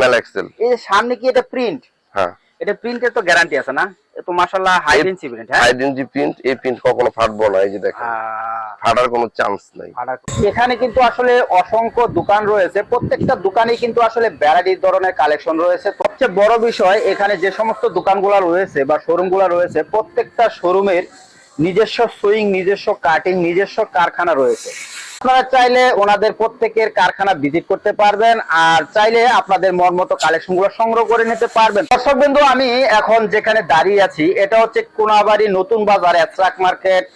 Mail Excel এই যে সামনে কি এটা প্রিন্ট হ্যাঁ। এটা প্রিন্টের তো গ্যারান্টি আছে না? তো মাশাআল্লাহ হাই ডেন্সি প্রিন্ট হ্যাঁ? হাই ডেন্সি প্রিন্ট এই প্রিন্ট কখনো ফাটবো না এই যে দেখেন। ফাটার কোনো চান্স নাই। এখানে কিন্তু আসলে অসংখ্য দোকান রয়েছে। প্রত্যেকটা দোকানে কিন্তু আসলে ভ্যারাইটি ধরনের কালেকশন রয়েছে। সবচেয়ে বড় বিষয় এখানে যে সমস্ত দোকানগুলো রয়েছে বা শোরুমগুলো রয়েছে প্রত্যেকটা শোরুমের নিজস্ব সুইং নিজস্ব কাটিং নিজস্ব কারখানা রয়েছে। আপনারা চাইলে ওনাদের প্রত্যেকের কারখানা ভিজিট করতে পারবেন আর চাইলে আপনাদের মন মতো কালেকশনগুলো সংগ্রহ করে নিতে পারবেন। দর্শক বিন্দু, আমি এখন যেখানে দাঁড়িয়ে আছি, এটা হচ্ছে কোনাবাড়ি নতুন বাজার ট্রাক মার্কেট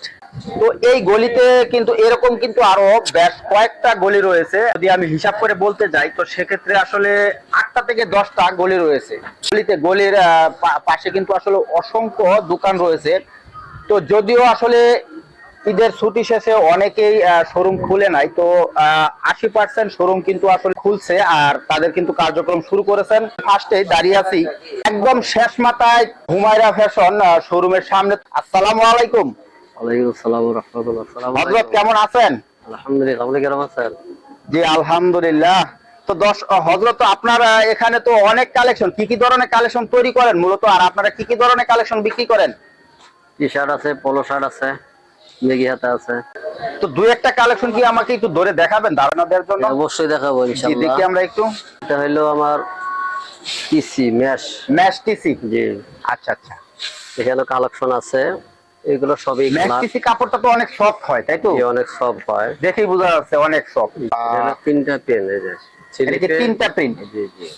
তো এই গলিতে কিন্তু এরকম কিন্তু আরও বেশ কয়েকটা গলি রয়েছে। যদি আমি হিসাব করে বলতে যাই, তো সেক্ষেত্রে আসলে আটটা থেকে দশটা গলি রয়েছে। গলিতে গলির পাশে কিন্তু আসলে অসংখ্য দোকান রয়েছে। তো যদিও আসলে ঈদের ছুটি শেষে অনেকেই শোরুম খুলে নাই। তো আশি পার্সেন্ট শোরুম কিন্তু আসলে খুলছে আর তাদের কিন্তু কার্যক্রম শুরু করেছেন। ফার্স্টে দাঁড়িয়ে আছি একদম শেষ মাথায় হুমায়রা ফ্যাশন শোরুমের সামনে। আসসালামু আলাইকুম। ওয়ালাইকুম আসসালাম রহমতুল্লাহ। সালাম হজরত কেমন আছেন? আলহামদুলিল্লাহ আপনি কেমন আছেন? জি আলহামদুলিল্লাহ। তো দশ হজরত আপনার এখানে তো অনেক কালেকশন কি কি ধরনের কালেকশন তৈরি করেন মূলত? আর আপনারা কি কি ধরনের কালেকশন বিক্রি করেন? টি শার্ট আছে পোলো শার্ট আছে। মেগি হাতে আছে। তো দুই একটা কালেকশন কি আমাকে একটু ধরে দেখাবেন ধারণা দেওয়ার জন্য? অবশ্যই দেখাবো ইনশাআল্লাহ দেখি আমরা একটু। এটা হলো আমার টিসি ম্যাশ ম্যাশ টিসি জি। আচ্ছা আচ্ছা। এখানে কালেকশন আছে। এগুলো সবই ম্যাশ টিসি কাপড়টা তো অনেক সফট হয় তাই তো? অনেক হয়। দেখেই বোঝা যাচ্ছে অনেক সফট তিনটা পেন এই যে। তিনটা প্রিন্ট জি জি।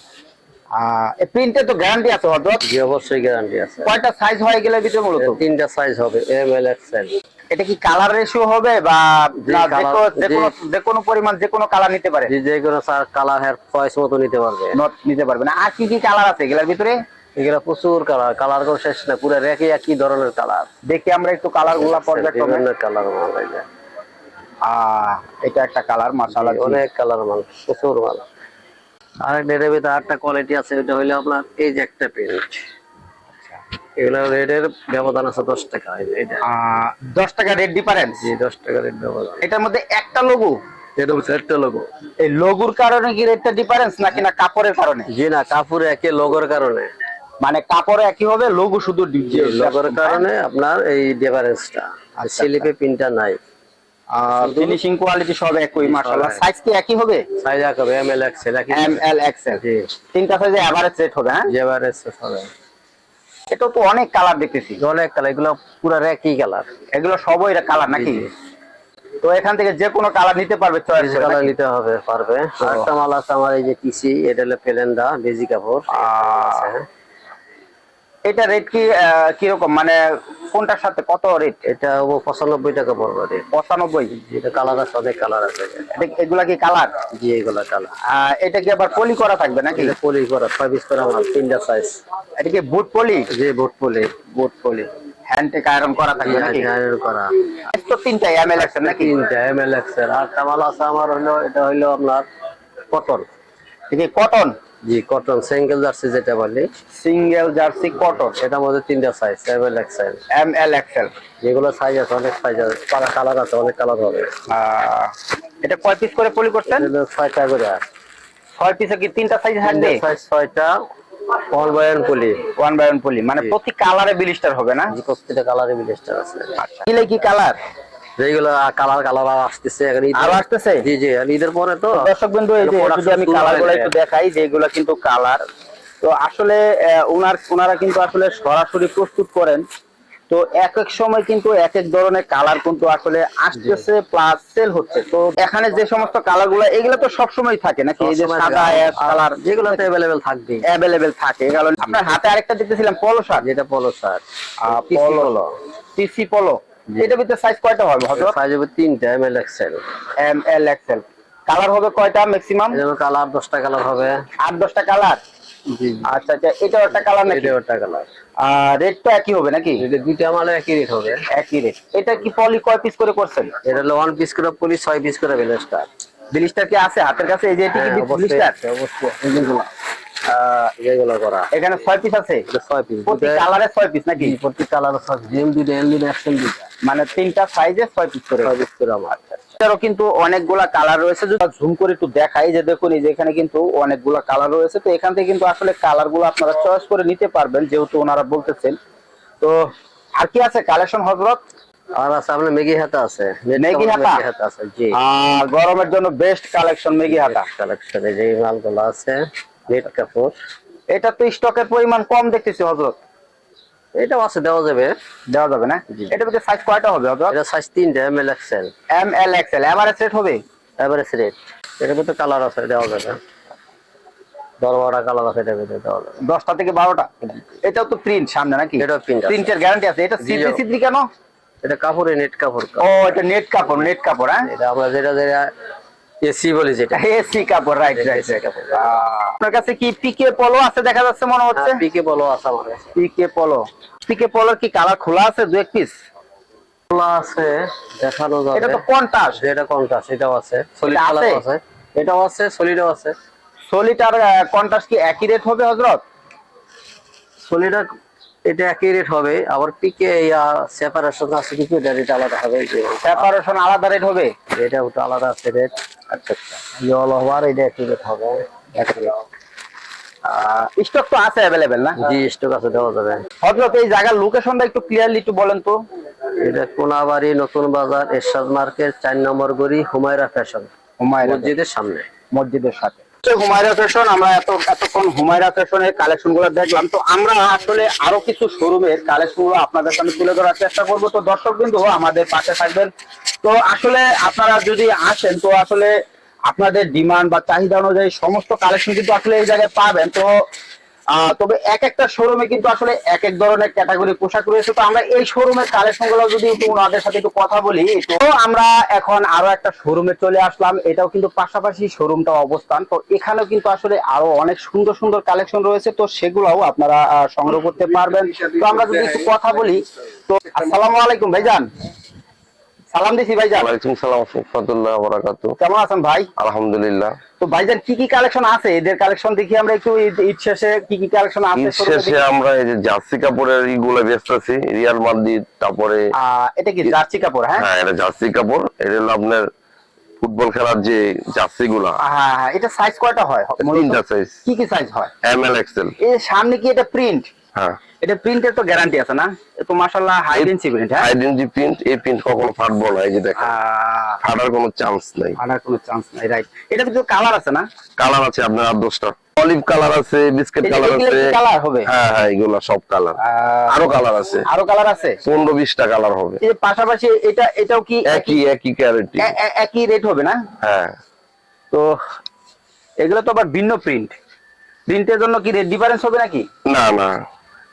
এই প্রিন্টে তো গ্যারান্টি আছে জি অবশ্যই গ্যারান্টি আছে। কয়টা সাইজ হয়ে গেলে ভিতরে মূলত তিনটা সাইজ হবে এম এল এক্সেল এটা কি কালার রেশিও হবে বা জি, না colour- যেকোনো- জি। যেকোনো যেকোনো পরিমাণ যে কোনো কালার নিতে পারে? যে যে কোনো কালার হেয়ার চয়েস মতো নিতে পারবে। নিতে পারবে না। আর কি কি কালার আছে এগুলোর ভিতরে? এগুলো প্রচুর কালার কালার কোনো শেষ না পুরো রেখে একই ধরনের কালার দেখি আমরা একটু কালারগুলা পর্যায়ক্রমে কালার যে। আহ, এটা একটা কালার মাশাআল্লাহ অনেক কালার মাল প্রচুর মাল। আর এটার ভিতরে আরেকটা কোয়ালিটি আছে ওটা হইল আপনার এই যে একটা প্রিন্ট এগুলো রেটের ব্যবধান আছে দশ টাকা দশ টাকা রেট ডিফারেন্স জি দশ টাকা রেট ব্যবধান। এটার মধ্যে একটা লোগো এটা একটা লোগো এই লোগোর কারণে কি রেটটা ডিফারেন্স নাকি না কাপড়ের কারণে? জি না কাপড় একে লোগোর কারণে। মানে কাপড়ে একই হবে লোগো শুধু লোগোর কারণে আপনার এই ডিফারেন্সটা আর স্লিপে পিনটা নাই। ফিনিশিং কোয়ালিটি সব একই মাশাআল্লাহ। সাইজ কি একই হবে সাইজ হবে M L XL M L তিনটা সাইজে এভারেজ রেট হবে হ্যাঁ? হবে। এটাও তো অনেক কালার দেখতেছি। অনেক কালার এগুলো পুরো একই কালার এগুলো সবই কালার নাকি। তো এখান থেকে যে কোনো কালার নিতে পারবে চয়েস কালার নিতে হবে পারবে। আরেকটা মাল আছে আমার এই যে টিসি এটা হলো পেলেন্দা বেজি কাপড়। এটা রেট কি কীরকম? মানে কোনটার সাথে? কত রেট এটা হব পঁচানব্বই টাকা পড়বে রে পঁচানব্বই? এটা কালার আছে অনেক কালার আছে। এগুলা কি কালার জি এগুলা কালার এটা কি আবার পলি করা থাকবে নাকি? পলি করা ছয় পিস করা মাল তিনটা সাইজ এটা কি বুট পলি? যে বুট পলি বুট পলি। হ্যান্ড আয়রন করা থাকবে নাকি? আয়রন করা। তো তিনটা এক্সেল নাকি? তিনটা এক্সেল আর মাল আছে আমার হলো এটা আপনার কটন এটা কটন জি কটন সিঙ্গেল জার্সি যেটা বলি। সিঙ্গেল জার্সি কটন এটার মধ্যে তিনটা size M L XL M L XL যেগুলো সাইজ আছে অনেক সাইজ আছে কালার আছে অনেক কালার হবে। এটা কয় পিস করে পলি করছেন? ছয়টা করে। ছয় পিসে কি তিনটা সাইজ থাকবে? সাইজ ছয়টা অল বয়ান poly one by one poly মানে প্রতি কালারে বিলিস্টার হবে না? জি প্রত্যেকটা কালারে বিলিস্টার আছে। আচ্ছা। কি কালার যেগুলো কালার কালার আসতেছে এখন আরও আসতেছে? জি জি ঈদের পরে তো দর্শক বিন্দু এই যে যদি আমি কালারগুলো একটু দেখাই যে এগুলো কিন্তু কালার তো আসলে ওনার ওনারা কিন্তু আসলে সরাসরি প্রস্তুত করেন। তো এক এক সময় কিন্তু এক এক ধরনের কালার কিন্তু আসলে আসতেছে প্লাস সেল হচ্ছে। তো এখানে যে সমস্ত কালারগুলো এগুলো তো সবসময় থাকে নাকি? এই যে সাদা। অ্যাশ আর কালার যেগুলোতে অ্যাভেলেবেল থাকবে অ্যাভেলেবেল থাকে। এগুলো আপনার হাতে আরেকটা দেখতেছিলাম পলো শার্ট যেটা পলো শার্ট পলো টিসি পলো এটা ভিতরে সাইজ কয়টা হবে হজরত? সাইজ হবে তিনটা M L XL M L XL colour হবে কয়টা ম্যাক্সিমাম কালার দশটা কালার হবে। আট দশটা কালার জি। আচ্ছা আচ্ছা এটাও একটা কালার নাকি? এটা একটা কালার রেট তো একই হবে নাকি? এটা দুইটা মালে একই রেট হবে। একই রেট এটা কি পলি কয় পিস করে করছেন? এটা হলো ওয়ান পিস করে পলি ছয় পিস করে বেলেস্টার বিলিস্টার কি আছে হাতের কাছে? এই যে এটি কি হ্যাঁ, অবশ্যই অবশ্যই এগুলো করা। এখানে ছয় পিস আছে? ছয় পিস প্রতি কালারে ছয় পিস নাকি? প্রতি কালার ছয় জিম দুইটা এল দুইটা অ্যাকশন দুইটা। মানে তিনটা সাইজে ছয় পিস করে। ছয় পিস করে আমার আচ্ছা আচ্ছা। কিন্তু অনেকগুলা কালার রয়েছে। যদি জুম করে একটু দেখাই যে দেখুন এই যে এখানে কিন্তু অনেকগুলা কালার রয়েছে। তো এখান থেকে কিন্তু আসলে কালার আপনারা চয়েস করে নিতে পারবেন যেহেতু ওনারা বলতেছেন। তো আর কি আছে কালেকশন হজরত? আর আছে আপনার মেগি হাতা আছে। মেগি হাতা? আছে জি। গরমের জন্য বেস্ট কালেকশন মেগি হাতা। কালেকশনে যে মালগুলো আছে। কাপড়। এটা তো স্টকের পরিমাণ কম দেখতেছি হজরত। এটাও আছে দেওয়া যাবে। দেওয়া যাবে না? এটা ভিতরে সাইজ কয়টা হবে হজরত? এটা সাইজ তিনটা M L XL M L XL average rate হবে? এভারেজ রেট এটার ভিতরে কালার আছে দেওয়া যাবে। দশ কালার আছে এটার ভিতরে দেওয়া যাবে। দশটা থেকে বারোটা? এটাও তো প্রিন্ট সামনে নাকি? print আছে। প্রিন্টের গ্যারান্টি আছে। এটা সিদ্রি। সিদ্রি কেন? এটা কাপড়ে নেট কাপড়। ও এটা নেট কাপড় নেট কাপড় হ্যাঁ? এটা আমরা যেটা যেটা এসি বলি যেটা। এসি কাপড় রাইট রাইট কাপড়। আপনার কাছে কি পিকে পলো আছে দেখা যাচ্ছে মনে হচ্ছে? পিকে বলো আছে আমার কাছে। পিকে পলো পিকে পলোর কি কালার খোলা আছে দু এক পিস খোলা আছে দেখানো যাবে। এটা তো কোনটা সেটাও আছে। সলিড কালার আছে? এটাও আছে সলিডও আছে। সলিড আর কন্টাস কি একই রেট হবে সলিড এটা একই রেট হবে। আবার পিকে ইয়া সেপারেশন আছে কিছু এটা রেট আলাদা হবে। সেপারেশন আলাদা রেট হবে? এটা ওটা আলাদা আছে রেট আচ্ছা আচ্ছা। ইয়েলো হওয়ার এটা একই হবে। স্টক তো আছে অ্যাভেলেবেল না? জি স্টক আছে দেওয়া যাবে। হজরত এই জায়গার লোকেশনটা একটু ক্লিয়ারলি একটু বলেন তো। এটা কোনাবাড়ি নতুন বাজার এরশাদ মার্কেট চার নম্বর গড়ি হুমায়রা ফ্যাশন। হুমায়রা মসজিদের সামনে। মসজিদের সাথে। হুমায়রা ফ্যাশন আমরা এত এতক্ষণ হুমায়রা ফ্যাশনের কালেকশনগুলো দেখলাম। তো আমরা আসলে আরও কিছু শোরুমের কালেকশনগুলো আপনাদের সামনে তুলে ধরার চেষ্টা করব। তো দর্শক বিন্দু, আমাদের পাশে থাকবেন। তো আসলে আপনারা যদি আসেন, তো আসলে আপনাদের ডিমান্ড বা চাহিদা অনুযায়ী সমস্ত কালেকশন কিন্তু আসলে এই জায়গায় পাবেন। তো তবে এক একটা শোরুমে কিন্তু আসলে এক এক ধরনের ক্যাটাগরি পোশাক রয়েছে। তো আমরা এই শোরুমের কালেকশনগুলো যদি একটু ওনাদের সাথে একটু কথা বলি, তো আমরা এখন আরও একটা শোরুমে চলে আসলাম। এটাও কিন্তু পাশাপাশি শোরুমটা অবস্থান। তো এখানেও কিন্তু আসলে আরও অনেক সুন্দর সুন্দর কালেকশন রয়েছে। তো সেগুলোও আপনারা সংগ্রহ করতে পারবেন। তো আমরা যদি একটু কথা বলি, তো আসসালামু আলাইকুম ভাইজান। সালাম দিছি ভাইজান। ওয়ালাইকুম সালাম রহমতুল্লাহ বরাকাত কেমন আছেন ভাই? আলহামদুলিল্লাহ। তো ভাইজান কি কি কালেকশন আছে? এদের কালেকশন দেখি আমরা একটু ঈদ- ঈদ শেষে কি কি কালেকশন আছে ঈদ শেষে আমরা এই যে জার্সি কাপড়ের ইগুলো ব্যস্ত আছি রিয়াল মাদ্রিদ তারপরে এটা কি জার্সি কাপড় হ্যাঁ? হ্যাঁ এটা জার্সি কাপড়। এটা হলো আপনার ফুটবল খেলার যে জার্সি গুলা হ্যাঁ হ্যাঁ এটা সাইজ কয়টা হয়? তিনটা সাইজ কি কি সাইজ হয়? এম এল এক্সেল এই সামনে কি এটা প্রিন্ট হ্যাঁ। এটা প্রিন্টের তো গ্যারান্টি আছে না? তো মাশাআল্লাহ হাই ডেন্সি প্রিন্ট হ্যাঁ? আইডেন্টি প্রিন্ট এই প্রিন্ট কখনো ফাটবো না এই যে দেখেন। ফাটার কোনো চান্স নাই। আনার কোনো চান্স নাই রাইট এটা কিন্তু কালার আছে না? কালার আছে আপনার আর দশটা। অলিভ কালার আছে বিস্কিট কালার আছে। কালার হবে? হ্যাঁ হ্যাঁ এগুলা সব কালার আরও কালার আছে। আরও কালার আছে? পনেরো বিশটা কালার হবে। এই পাশাপাশি এটা এটাও কি একই একই? ক্যারেটি একই রেট হবে না? হ্যাঁ। তো এগুলো তো আবার ভিন্ন প্রিন্ট প্রিন্টের জন্য কি রেট ডিফারেন্স হবে নাকি? না না।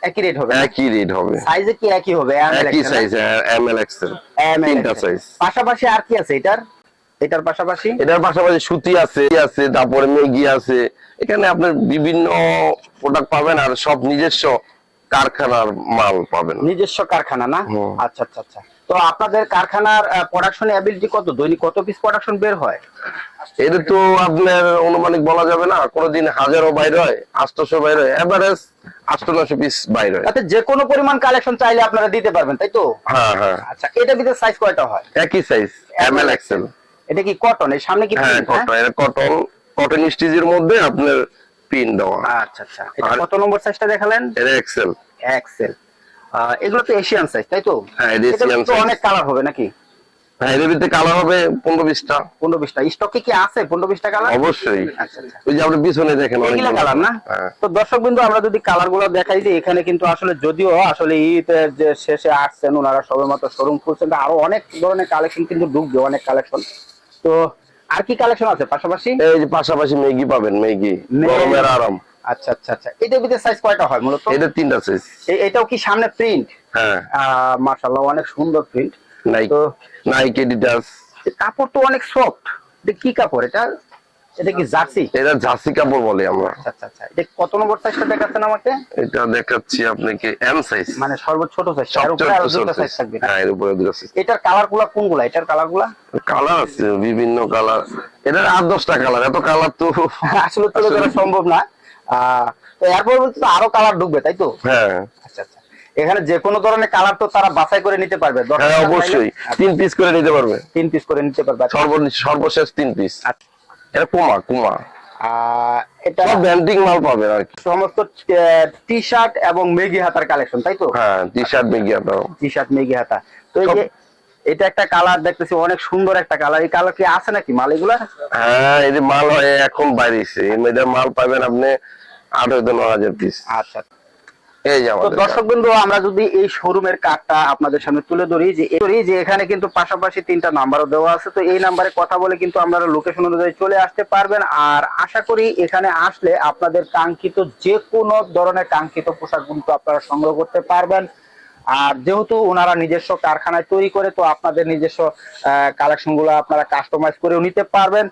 একই রেট হবে একই রেট হবে। সাইজে কি একই হবে? একই সাইজ এম এল এক্সের তিনটা সাইজ পাশাপাশি আর কি আছে এটার? এটার পাশাপাশি? এটার পাশাপাশি সুতি আছে কি আছে তারপরে মেগি আছে। এখানে আপনার বিভিন্ন প্রোডাক্ট পাবেন আর সব নিজস্ব কারখানার মাল পাবেন। নিজস্ব কারখানা না? আচ্ছা আচ্ছা আচ্ছা। তো আপনাদের কারখানার প্রোডাকশন অ্যাবিলিটি কত? দৈনিক কত পিস প্রোডাকশন বের হয়? এটা তো আপনার অনুমানিক বলা যাবে না। কোনোদিন হাজারও বাইর হয় আটশোশো বাইর হয় এভারেজ আটশো নশো পিস বাইর হয়। তাতে যে কোনো পরিমাণ কালেকশন চাইলে আপনারা দিতে পারবেন তাই তো? হ্যাঁ হ্যাঁ। আচ্ছা এটা ভিতরে সাইজ কয়টা হয়? একই সাইজ এম এল এক্সেল এটা কি কটন এর সামনে কি হ্যাঁ হ্যাঁ? কটন এটা কটন কটন স্টিচের মধ্যে আপনার পিন দেওয়া। আচ্ছা আচ্ছা। এটা কত নম্বর সাইজটা দেখালেন? এটা এক্সেল এক্সেল এগুলো তো এশিয়ান সাইজ তাই তো? হ্যাঁ। অনেক কালার হবে নাকি? হ্যাঁ এর ভিতরে কালার হবে পনেরো বিশটা। পনেরো বিশটা। স্টকে কি আছে পনেরো বিশটা কালার অবশ্যই। ওই যে আপনি পিছনে দেখেন অনেকগুলো। কালার না? তো দর্শক বিন্দু আমরা যদি কালারগুলো দেখাই দিই এখানে কিন্তু আসলে যদিও আসলে ঈদের যে শেষে আসছেন ওনারা সবে মাত্র শোরুম খুলছেন আরও অনেক ধরনের কালেকশন কিন্তু ঢুকবে অনেক কালেকশন তো আর কি কালেকশন আছে পাশাপাশি? এই যে পাশাপাশি ম্যাগি পাবেন ম্যাগি। গরমের আরাম। আচ্ছা আচ্ছা আচ্ছা। এটার ভিতরে সাইজ কয়টা হয় মূলত? এটা তিনটা সাইজ এটাও কি সামনে প্রিন্ট হ্যাঁ। অনেক সুন্দর প্রিন্ট নাইক তো নাইক এডিডাস কাপড় তো অনেক সফট এটা কি কাপড় এটা? এটা কি জার্সি? এটা জার্সি কাপড় বলে আমরা। আচ্ছা আচ্ছা আচ্ছা। এটা কত নম্বর সাইজটা দেখাচ্ছেন আমাকে? এটা দেখাচ্ছি আপনাকে এম সাইজ মানে সর্বোচ্চ ছোট সাইজ এর উপরে আরও দুটো সাইজ থাকবে। হ্যাঁ এর উপরে দুটো সাইজ এটার কালারগুলা এটার কালারগুলা কালার আছে বিভিন্ন কালার এটার আট দশটা কালার এত কালার তো আসলে তুলে ধরা সম্ভব না। তো এরপর বলতে তো আরও কালার ঢুকবে তাই তো? হ্যাঁ। আচ্ছা আচ্ছা। এখানে যে কোনো ধরনের কালার তো তারা বাছাই করে নিতে পারবে হ্যাঁ অবশ্যই। তিন পিস করে নিতে পারবে। তিন পিস করে নিতে পারবে সর্বনিম্ন সর্বশেষ তিন পিস আচ্ছা। এটা কুমা কুমা এটা সব মাল পাবেন আর কি। সমস্ত টি শার্ট এবং মেগি হাতার কালেকশন তাই তো? হ্যাঁ টি শার্ট মেগিয়া টি শার্ট মেগি হাতা। তো এই যে এটা একটা কালার দেখতেছি অনেক সুন্দর একটা কালার এই কালার কি আছে নাকি মাল এগুলা? হ্যাঁ এই যে মাল হয় এখন বাইরেছে। এই মেয়েদের মাল পাবেন আপনি ন হাজার পিস আচ্ছা। এই যে আমাদের। দর্শক বিন্দু আমরা যদি এই শোরুমের কার্ডটা আপনাদের সামনে তুলে ধরি যে ধরি যে এখানে কিন্তু পাশাপাশি তিনটা নাম্বারও দেওয়া আছে তো এই নাম্বারে কথা বলে কিন্তু আপনারা লোকেশন অনুযায়ী চলে আসতে পারবেন। আর আশা করি এখানে আসলে আপনাদের কাঙ্ক্ষিত যে কোনো ধরনের কাঙ্ক্ষিত পোশাক কিন্তু আপনারা সংগ্রহ করতে পারবেন। আর যেহেতু ওনারা নিজস্ব কারখানায় তৈরি করে, তো আপনাদের নিজস্ব কালেকশনগুলো আপনারা কাস্টমাইজ করেও নিতে পারবেন।